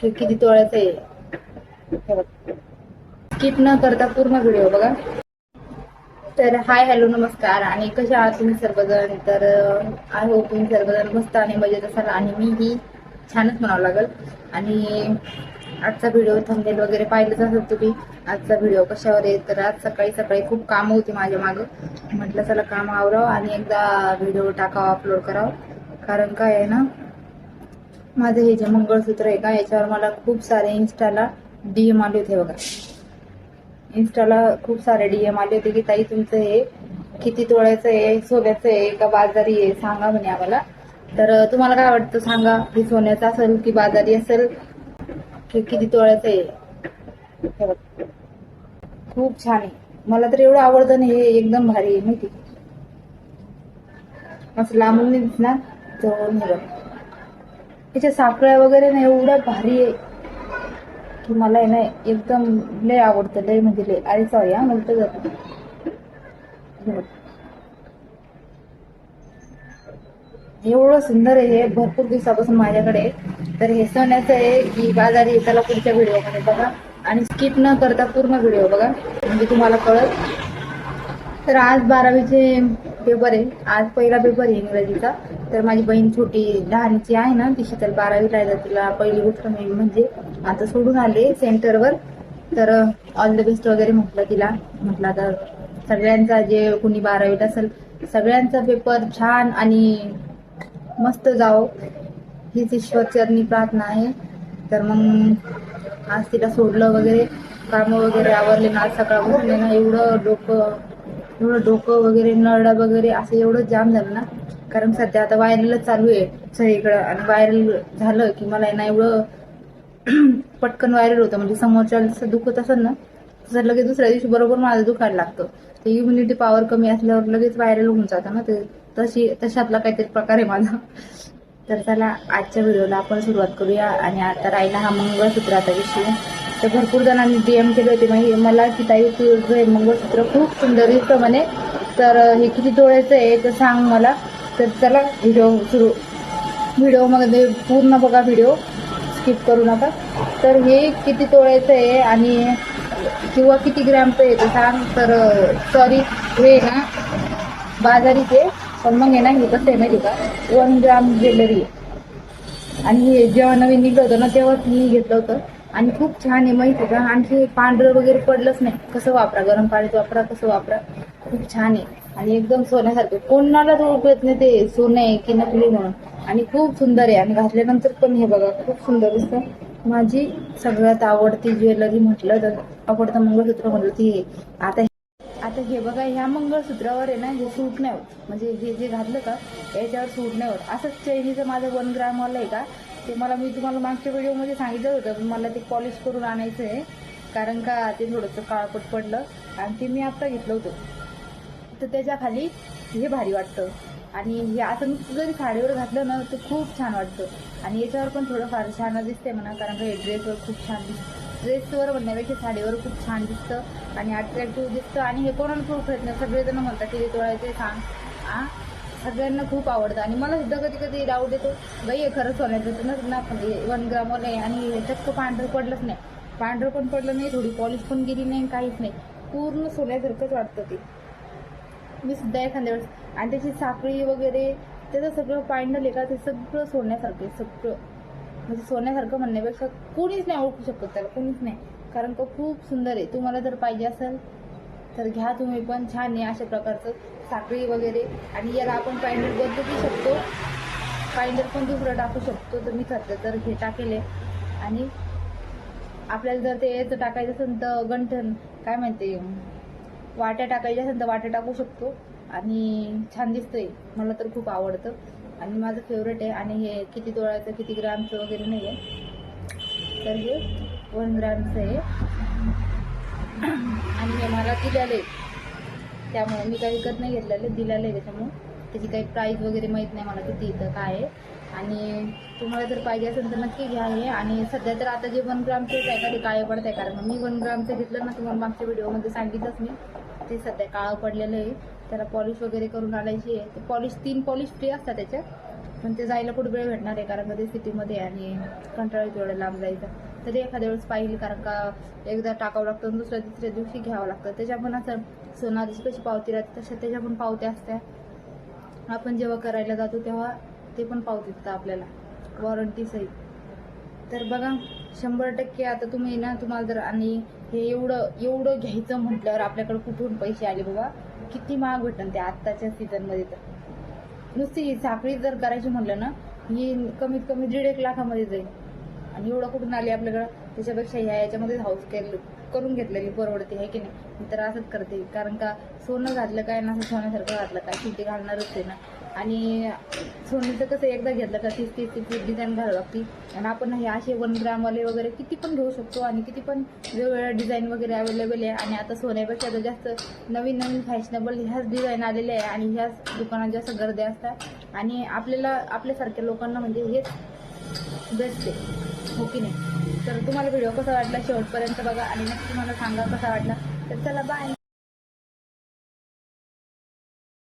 की किती तोळ्याचं आहे? स्किप न करता पूर्ण व्हिडिओ बघा. तर हाय हॅलो नमस्कार. आणि कशा आहात तुम्ही सर्वजण? तर आय होप तुम्ही सर्वजण मस्त आणि मजेत असाल. आणि मी ही छानच म्हणावं लागेल. आणि आजचा व्हिडिओ थंबेल वगैरे पाहिलंच असेल तुम्ही. आजचा व्हिडिओ कशावर आहे? तर आज सकाळी सकाळी खूप कामं होती माझ्या मागं. म्हटलं चला काम आवरावं आणि एकदा व्हिडिओ टाकावं अपलोड करावं. कारण काय आहे ना माझं हे जे मंगळसूत्र आहे का याच्यावर मला खूप सारे इन्स्टाला डीएम आले होते बघा. इन्स्टाला खूप सारे डीएम आले होते की ताई तुमचं हे किती तोळ्याचं आहे सोन्याचं आहे का बाजारी आहे सांगा म्हणे आम्हाला. तर तुम्हाला काय वाटतं सांगा. हे सोन्याचं असेल की बाजारी असेल? की किती तोळ्याचं आहे? हे बघ. खूप छान आहे. मला तर एवढं आवडतं ना हे एकदम भारी आहे माहिती असं लांबून दिसणार जवळून हे बघ. त्याच्या साखळ्या वगैरे ना एवढ्या भारी आहे. की मला आहे ना एकदम लय आवडतं लय म्हणजे लय. अरे सॉरी हा म्हणतो जातो एवढं सुंदर आहे हे भरपूर दिवसापासून माझ्याकडे तर हे सोन्याचं आहे की बाजारी आहे, त्याला पुढच्या व्हिडिओमध्ये बघा. आणि स्किप न करता पूर्ण व्हिडिओ बघा म्हणजे तुम्हाला कळत तर आज बारावीचे पेपर आहे. आज पहिला पेपर आहे इंग्रजीचा. तर माझी बहीण छोटी लहानची आहे ना ती शीतल बारावीला आहे तर तिला पहिली गोष्ट मी म्हणजे आता सोडून आले सेंटरवर. तर ऑल द बेस्ट वगैरे म्हटलं तिला. म्हटलं आता सगळ्यांचा जे कुणी बारावीत असेल सगळ्यांचा पेपर छान आणि मस्त जावं. हीच ईश्वरचरणी प्रार्थना आहे. तर मग आज तिला सोडलं वगैरे कामं वगैरे आवरले ना आज सकाळपासून ना एवढं डोकं एवढं डोकं वगैरे नरडा वगैरे असं एवढं जाम झालं ना. कारण सध्या आता व्हायरलच चालू आहे सगळीकडं. आणि व्हायरल झालं की मला आहे ना एवढं पटकन व्हायरल होतं. म्हणजे समोरच्या दुखत असेल ना तसं लगेच दुसऱ्या दिवशी बरोबर माझं दुखायला लागतं. ते इम्युनिटी पॉवर कमी असल्यावर लगेच व्हायरल होऊन जातं ना ते. तशी तशातला काहीतरी प्रकार आहे माझा. तर चला आजच्या व्हिडिओला आपण सुरुवात करूया. आणि आता राहिला हा मंगळसूत्राचा विषय. तर भरपूर जणांनी डीएम केले होते. माही- मला की ताई तुझं हे मंगळसूत्र खूप सुंदर दिसतं म्हणे. तर हे किती तोळ्याचं आहे तर सांग मला. तर चला व्हिडिओ सुरू. व्हिडिओमध्ये पूर्ण बघा व्हिडिओ स्किप करू नका. तर हे किती तोळ्याचं आहे आणि किंवा किती ग्रॅमचं आहे ते सांग. तर सॉरी हे ना बाजारीचे. पण मग हे ना हे कसं आहे माहिती का? वन ग्राम ज्वेलरी आणि हे जेव्हा नवीन निघलं होतं ना तेव्हाच मी घेतलं होतं. आणि खूप छान आहे माहिती आहे का? आणखी पांढरं वगैरे पडलंच नाही. कसं वापरा? गरम पाण्यात वापरा कसं वापरा. खूप छान आहे. आणि एकदम सोन्यासारखं. कोणाला ओळखू नाही ते सोनं आहे की नकली म्हणून. आणि खूप सुंदर आहे. आणि घातल्यानंतर पण हे बघा खूप सुंदर दिसतं. माझी सगळ्यात आवडती ज्वेलरी म्हटलं तर आवडतं मंगळसूत्र म्हटलं ती आता आता हे बघा ह्या मंगळसूत्रावर आहे ना हे सूट नाही होत. म्हणजे हे जे घातलं का याच्यावर सूट नाही होत. असंच चैनीचं माझं वन ग्रामवाला आहे का ते मला मी तुम्हाला मागच्या व्हिडिओमध्ये सांगितलं होतं पण मला ते पॉलिश करून आणायचं आहे कारण का ते थोडंसं काळपट पडलं आणि ते मी आत्ता घेतलं होतं. तर त्याच्याखाली हे भारी वाटतं. आणि हे आता नुसतं जरी साडीवर घातलं ना तर खूप छान वाटतं. आणि याच्यावर पण थोडं फार छान दिसतंय म्हणा कारण का हे ड्रेसवर खूप छान दिसतं. ड्रेसवर म्हणण्यापेक्षा साडीवर खूप छान दिसतं आणि अट्रॅक्टिव्ह दिसतं. आणि हे कोणाला खूप येत नाही सगळेजण म्हणतात की ते तोळायचे सांग. आ? सगळ्यांना खूप आवडतं. आणि मला सुद्धा कधी कधी डाऊट येतो बाई हे खरंच सोन्याचं तर ना वन ग्रामवालं नाही आणि चक्क पांढरं पडलंच नाही. पांढरं पण पडलं नाही थोडी पॉलिश पण गेली नाही काहीच नाही. पूर्ण सोन्यासारखंच वाटतं ते. मी सुद्धा एखाद्या वेळेस आणि त्याची साखळी वगैरे त्याचं सगळं पायंडल आहे का ते सगळं सोन्यासारखं आहे सगळं. म्हणजे सोन्यासारखं म्हणण्यापेक्षा कोणीच नाही ओळखू शकत त्याला कोणीच नाही. कारण का खूप सुंदर आहे. तुम्हाला जर पाहिजे असेल तर घ्या तुम्ही पण छान आहे अशा प्रकारचं साखळी वगैरे. आणि याला आपण पायंडल बदलू शकतो. पायंडल पण दुसरं टाकू शकतो. तर मी सध्या तर हे टाकेल. आहे आणि आपल्याला जर ते याचं टाकायचं असेल तर गंठण काय म्हणते वाट्या टाकायच्या असेल तर वाट्या टाकू शकतो. आणि छान दिसतंय. मला तर खूप आवडतं. आणि माझं फेवरेट आहे. आणि हे किती तोळाचं किती ग्रामचं वगैरे नाही आहे तर हे वन ग्रामचं आहे. आणि हे मला दिलेले त्यामुळे मी काही विकत नाही घेतलेले दिलेलं आहे त्याच्यामुळे. त्याची काही प्राईस वगैरे माहीत नाही मला किती इथं काय आहे. आणि तुम्हाला जर पाहिजे असेल तर नक्की घ्या हे. आणि सध्या तर आता जे वन ग्रामचेच आहे का ते काळे पडत आहे कारण मी वन ग्रामचं घेतलं ना तुम्हाला मागच्या व्हिडिओमध्ये सांगितलंच मी. ते सध्या काळं पडलेलं आहे. त्याला पॉलिश वगैरे करून आणायची आहे. ते पॉलिश तीन पॉलिश फ्री असतात त्याच्यात. पण ते जायला कुठे वेळ भेटणार आहे? कारण मध्ये सिटीमध्ये आहे आणि कंटाळा येतो एवढं लांब जायचं. तरी एखाद्या वेळेस पाहिली कारण का एकदा टाकावं लागतं आणि दुसऱ्या तिसऱ्या दिवशी घ्यावं लागतं. त्याच्या पण असं सोनारीची कशी पावती राहते तशा त्याच्या पण पावत्या असत्या. आपण जेव्हा करायला जातो तेव्हा ते पण पावती देतं आपल्याला. वॉरंटी सहित. तर बघा शंभर टक्के आता तुम्ही ना तुम्हाला जर आणि हे एवढं एवढं घ्यायचं म्हटल्यावर आपल्याकडे कुठून पैसे आले बाबा? किती महाग भेटन ते आत्ताच्या सीझनमध्ये तर. नुसती ही साखळी जर करायची म्हटलं ना ही कमीत कमी दीड एक लाखामध्ये जाईल. आणि एवढं कुठून आली आपल्याकडं? त्याच्यापेक्षा ह्या याच्यामध्ये हाऊस केलं करून घेतलेली परवडते आहे की नाही? मी तर असंच करते. कारण का सोनं घातलं काय ना असं सोन्यासारखं घातलं काय? शेवटी घालणारच आहे ना. आणि सोन्याचं कसं एकदा घेतलं का तीस तीस तीस डिझाईन घालावं लागती. आणि आपण हे असे वन ग्रामवाले वगैरे किती पण घेऊ शकतो आणि किती पण वेगवेगळ्या डिझाईन वगैरे अवेलेबल आहे. आणि आता सोन्यापेक्षा तर जास्त नवीन नवीन फॅशनेबल ह्याच डिझाईन आलेले आहे. आणि ह्याच दुकानात जास्त गर्दी असतात. आणि आपल्याला आपल्यासारख्या लोकांना म्हणजे हेच बेस्ट आहे. हो की नाही? तर तुम्हाला व्हिडिओ कसा वाटला शेवटपर्यंत बघा आणि नक्की मला सांगा कसा वाटला. तर चला बाय